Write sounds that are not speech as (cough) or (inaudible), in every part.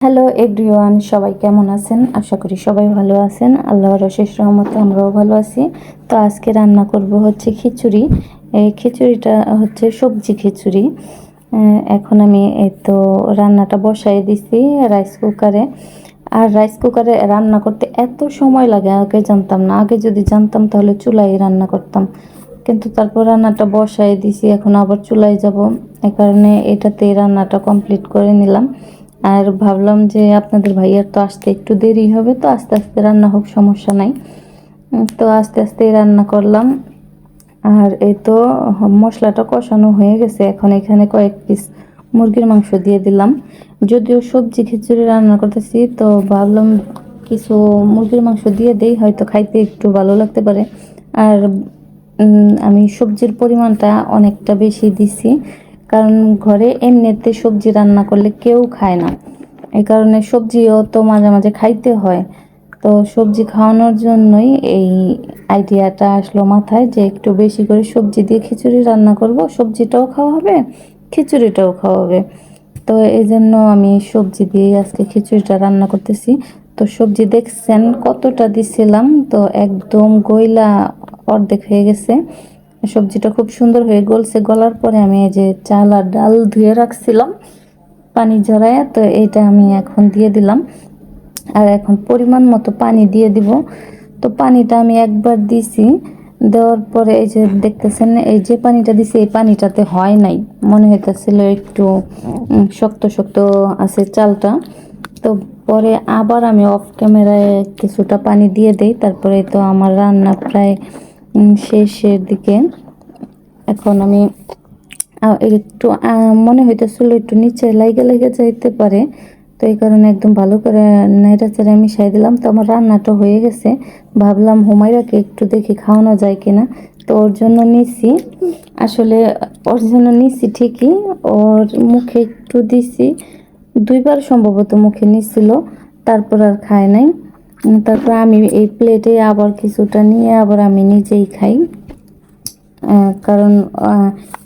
Hello everyone সবাই কেমন আছেন? আশা করি সবাই ভালো আছেন। আল্লাহর অশেষ রহমতে আমরাও ভালো আছি। তো আজকে রান্না করব হচ্ছে খিচুড়ি। এই খিচুড়িটা হচ্ছে সবজি খিচুড়ি। এখন আমি এই তো রান্নাটা বসাই দিছি রাইস কুকারে আর রাইস কুকারে রান্না করতে এত সময় লাগে, আগে জানতাম না। আগে যদি জানতাম তাহলে চুলায় রান্না করতাম। কিন্তু তারপর রান্নাটা বসাই দিছি, এখন আবার চুলায় যাব। এই কারণে এটাতে রান্নাটা কমপ্লিট করে নিলাম। আর ভাবলাম যে আপনাদের ভাইয়ার তো আসতে একটু দেরি হবে, তো আস্তে আস্তে রান্না হোক, সমস্যা নাই। তো আস্তে আস্তে রান্না করলাম। আর এই তো মশলাটা কষানো হয়ে গেছে, এখন এখানে কয়েক পিস মুরগির মাংস দিয়ে দিলাম। যদিও সবজি খিচুড়ি রান্না করতেছি, তো ভাবলাম কিছু মুরগির মাংস দিয়ে দেই, হয়তো খাইতে একটু ভালো লাগতে পারে। আর আমি সবজির পরিমাণটা অনেকটা বেশি দিছি। কারণ ঘরে এমনিতে সবজি রান্না করলে কেউ খায় না। এই কারণে সবজিও তো মাঝে মাঝে খাইতে হয়। তো সবজি খাওয়ানোর জন্যই এই আইডিয়াটা আসলো মাথায় যে একটু বেশি করে সবজি দিয়ে খিচুড়ি রান্না করব। সবজিটাও খাওয়া হবে, খিচুড়িটাও খাওয়া হবে। তো এই জন্য আমি সবজি দিয়ে আজকে খিচুড়িটা রান্না করতেছি। তো সবজি দেখছেন কতটা দিছিলাম, তো একদম গইলা অর্ধেক হয়ে গেছে। সবজিটা খুব সুন্দর হয়ে গলছে। গলার পরে আমি এই যে চাল আর ডাল ধুয়ে রাখছিলাম, পানি ঝরায় তো এইটা আমি এখন দিয়ে দিলাম। আর এখন পরিমাণ মতো পানি দিয়ে দিব। তো পানিটা আমি একবার দিছি, দেওয়ার পরে এই যে দেখতেছেন, এই যে পানিটা দিছি, এই পানিটাতে হয় নাই। মনে হইতেছিল একটু শক্ত শক্ত আছে চালটা। তো পরে আবার আমি অফ ক্যামেরায় কিছুটা পানি দিয়ে দেই, তারপরে তো আমার রান্না প্রায় শেষের দিকে। এখন আমি একটু মনে হইতেছিল একটু নিচে লাইগে লাইগে যাইতে পারে। তো এই কারণে একদম ভালো করে নেড়া চেড়ে মিশাই দিলাম। তো আমার রান্নাটা হয়ে গেছে। ভাবলাম হুমায়রাকে একটু দেখি খাওয়ানো যায় কিনা। তো ওর জন্য নিছি। আসলে ওর জন্য নিছি ঠিকই। ওর মুখে একটু দিছি। দুইবার সম্ভবত মুখে নিছিল। তারপর আর খায় নাই। তারপর আমি এই প্লেটে আবার কিছুটা নিয়ে আবার আমি নিজেই খাই। কারণ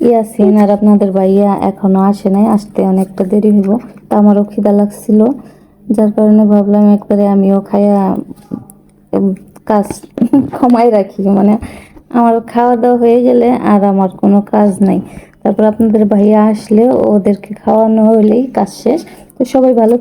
ইয়াসিন আর আপনাদের ভাইয়া এখনও আসে নাই, আসতে অনেকটা দেরি হইব, তা আমারও খিদা লাগছিল। যার কারণে ভাবলাম একবারে আমিও খাইয়া কাজ (laughs) কমাই রাখি। মানে আমার খাওয়া দাওয়া হয়ে গেলে আর আমার কোনো কাজ নাই। তারপর আপনাদের ভাইয়া আসলে ওদেরকে খাওয়ানো হলেই কাজ শেষ। তো সবাই ভালো